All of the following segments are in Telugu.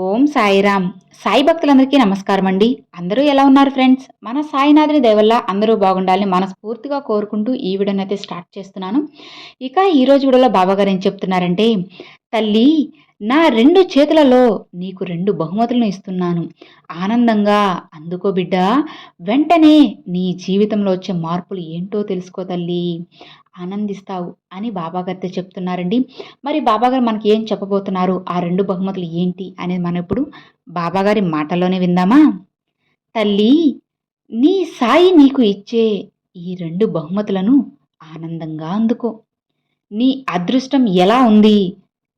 ఓం సాయిరామ్. సాయి భక్తులందరికీ నమస్కారం అండి. అందరూ ఎలా ఉన్నారు ఫ్రెండ్స్? మన సాయినాథుని దేవల్ల అందరూ బాగుండాలని మనస్ఫూర్తిగా కోరుకుంటూ ఈ వీడియోని అయితే స్టార్ట్ చేస్తున్నాను. ఇక ఈరోజు వీడియోలో బాబాగారు ఏం చెప్తున్నారంటే తల్లి నా రెండు చేతులలో నీకు రెండు బహుమతులను ఇస్తున్నాను. ఆనందంగా అందుకో బిడ్డ వెంటనే నీ జీవితంలో వచ్చే మార్పులు ఏంటో తెలుసుకో తల్లి. ఆనందిస్తావు అని బాబాగారితో చెప్తున్నారండి. మరి బాబాగారు మనకి ఏం చెప్పబోతున్నారు? ఆ రెండు బహుమతులు ఏంటి అనేది మనం ఇప్పుడు బాబాగారి మాటల్లోనే విందామా? తల్లి నీ సాయి నీకు ఇచ్చే ఈ రెండు బహుమతులను ఆనందంగా అందుకో. నీ అదృష్టం ఎలా ఉంది?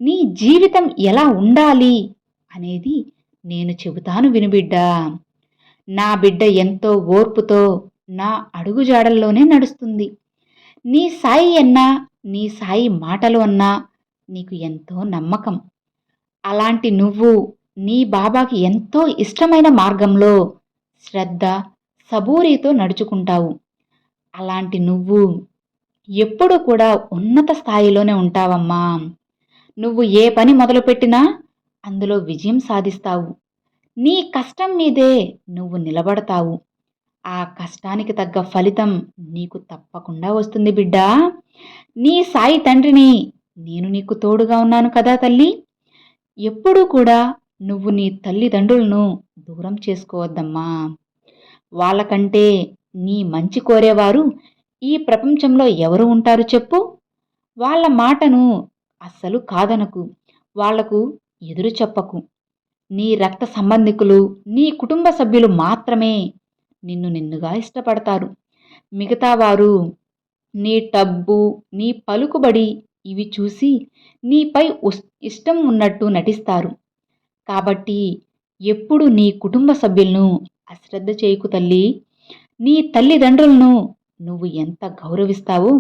నీ జీవితం ఎలా ఉండాలి అనేది నేను చెబుతాను వినుబిడ్డా నా బిడ్డ ఎంతో ఓర్పుతో నా అడుగుజాడల్లోనే నడుస్తుంది. నీ సాయి అన్నా నీ సాయి మాటలు అన్నా నీకు ఎంతో నమ్మకం. అలాంటి నువ్వు నీ బాబాకి ఎంతో ఇష్టమైన మార్గంలో శ్రద్ధ సబూరితో నడుచుకుంటావు. అలాంటి నువ్వు ఎప్పుడు కూడా ఉన్నత స్థాయిలోనే ఉంటావమ్మా. నువ్వు ఏ పని మొదలుపెట్టినా అందులో విజయం సాధిస్తావు. నీ కష్టం మీదే నువ్వు నిలబడతావు. ఆ కష్టానికి తగ్గ ఫలితం నీకు తప్పకుండా వస్తుంది బిడ్డా. నీ సాయి తండ్రిని నేను నీకు తోడుగా ఉన్నాను కదా తల్లి. ఎప్పుడూ కూడా నువ్వు నీ తల్లిదండ్రులను దూరం చేసుకోవద్దమ్మా. వాళ్ళకంటే నీ మంచి కోరేవారు ఈ ప్రపంచంలో ఎవరు ఉంటారు చెప్పు. వాళ్ళ మాటను అస్సలు కాదనకు. వాళ్ళకు ఎదురు చెప్పకు. నీ రక్త సంబంధికులు నీ కుటుంబ సభ్యులు మాత్రమే నిన్ను నిన్నుగా ఇష్టపడతారు. మిగతా వారు నీ టబ్బు నీ పలుకుబడి ఇవి చూసి నీపై ఇష్టం ఉన్నట్టు నటిస్తారు. కాబట్టి ఎప్పుడు నీ కుటుంబ సభ్యులను అశ్రద్ధ చేయకు తల్లి. నీ తల్లిదండ్రులను నువ్వు ఎంత గౌరవిస్తావో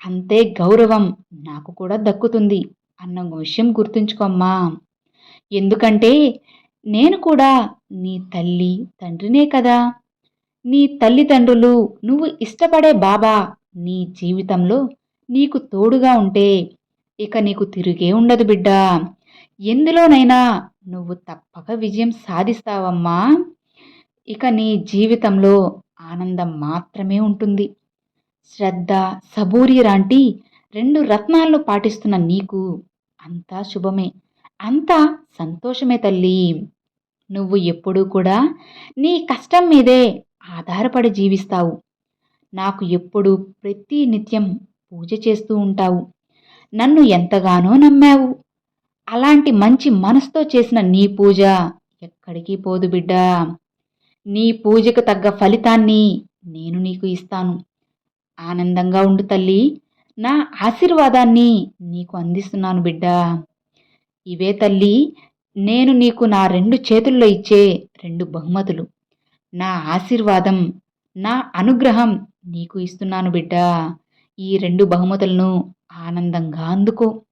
అంతే గౌరవం నాకు కూడా దక్కుతుంది అన్న విషయం గుర్తుంచుకోమ్మా ఎందుకంటే నేను కూడా నీ తల్లి తండ్రినే కదా. నీ తల్లిదండ్రులు నువ్వు ఇష్టపడే బాబా నీ జీవితంలో నీకు తోడుగా ఉంటే ఇక నీకు తిరిగే ఉండదు బిడ్డా. ఎందులోనైనా నువ్వు తప్పక విజయం సాధిస్తావమ్మా. ఇక నీ జీవితంలో ఆనందం మాత్రమే ఉంటుంది. శ్రద్ధ సబూరి లాంటి రెండు రత్నాలను పాటిస్తున్న నీకు అంతా శుభమే. అంతా సంతోషమే తల్లి. నువ్వు ఎప్పుడూ కూడా నీ కష్టం మీదే ఆధారపడి జీవిస్తావు. నాకు ఎప్పుడు ప్రతి నిత్యం పూజ చేస్తూ ఉంటావు. నన్ను ఎంతగానో నమ్మావు. అలాంటి మంచి మనసుతో చేసిన నీ పూజ ఎక్కడికి పోదు బిడ్డా. నీ పూజకు తగ్గ ఫలితాన్ని నేను నీకు ఇస్తాను. ఆనందంగా ఉండు తల్లి. నా ఆశీర్వాదాన్ని నీకు అందిస్తున్నాను బిడ్డా. ఇవే తల్లి నేను నీకు నా రెండు చేతుల్లో ఇచ్చే రెండు బహుమతులు. నా ఆశీర్వాదం నా అనుగ్రహం నీకు ఇస్తున్నాను బిడ్డా. ఈ రెండు బహుమతులను ఆనందంగా అందుకో.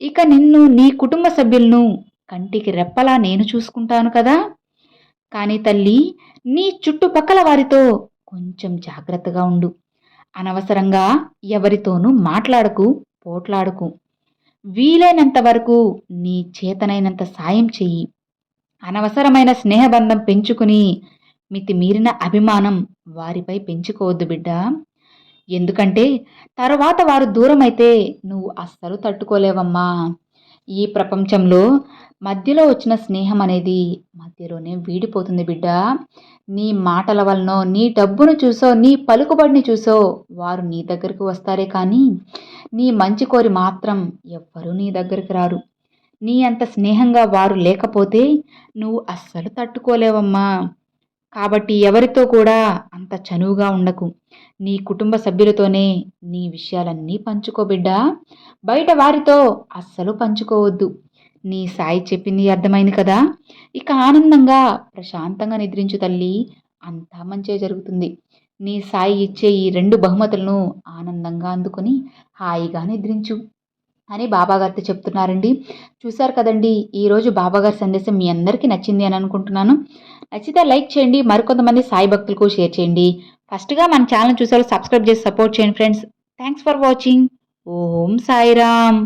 ఇక నిన్ను నీ కుటుంబ సభ్యులను కంటికి రెప్పలా నేను చూసుకుంటాను కదా. కానీ తల్లి నీ చుట్టుపక్కల వారితో కొంచెం జాగ్రత్తగా ఉండు. అనవసరంగా ఎవరితోనూ మాట్లాడకు పోట్లాడకు. వీలైనంత వరకు నీ చేతనైనంత సాయం చెయ్యి. అనవసరమైన స్నేహబంధం పెంచుకుని మితిమీరిన అభిమానం వారిపై పెంచుకోవద్దు బిడ్డ. ఎందుకంటే తరువాత వారు దూరమైతే నువ్వు అస్సలు తట్టుకోలేవమ్మా. ఈ ప్రపంచంలో మధ్యలో వచ్చిన స్నేహం అనేది మధ్యలోనే వీడిపోతుంది బిడ్డ. నీ మాటల వలనో నీ డబ్బును చూసో నీ పలుకుబడిని చూసో వారు నీ దగ్గరకు వస్తారే కానీ నీ మంచి కోరి మాత్రం ఎవ్వరూ నీ దగ్గరికి రారు. నీ అంత స్నేహంగా వారు లేకపోతే నువ్వు అస్సలు తట్టుకోలేవమ్మా. కాబట్టి ఎవరితో కూడా అంత చనువుగా ఉండకు. నీ కుటుంబ సభ్యులతోనే నీ విషయాలన్నీ పంచుకోబిడ్డా బయట వారితో అస్సలు పంచుకోవద్దు. నీ సాయి చెప్పింది అర్థమైంది కదా? ఇక ఆనందంగా ప్రశాంతంగా నిద్రించు తల్లి. అంతా మంచిగా జరుగుతుంది. నీ సాయి ఇచ్చే ఈ రెండు బహుమతులను ఆనందంగా అందుకొని హాయిగా నిద్రించు అని బాబాగారితో చెప్తున్నారండి. చూశారు కదండి ఈరోజు బాబాగారి సందేశం మీ అందరికీ నచ్చింది అని అనుకుంటున్నాను. నచ్చితే లైక్ చేయండి మరికొంతమంది సాయి భక్తులకు షేర్ చేయండి. ఫస్ట్గా మన ఛానల్ చూసారు సబ్స్క్రైబ్ చేసి సపోర్ట్ చేయండి friends. Thanks for watching. Om Sairam.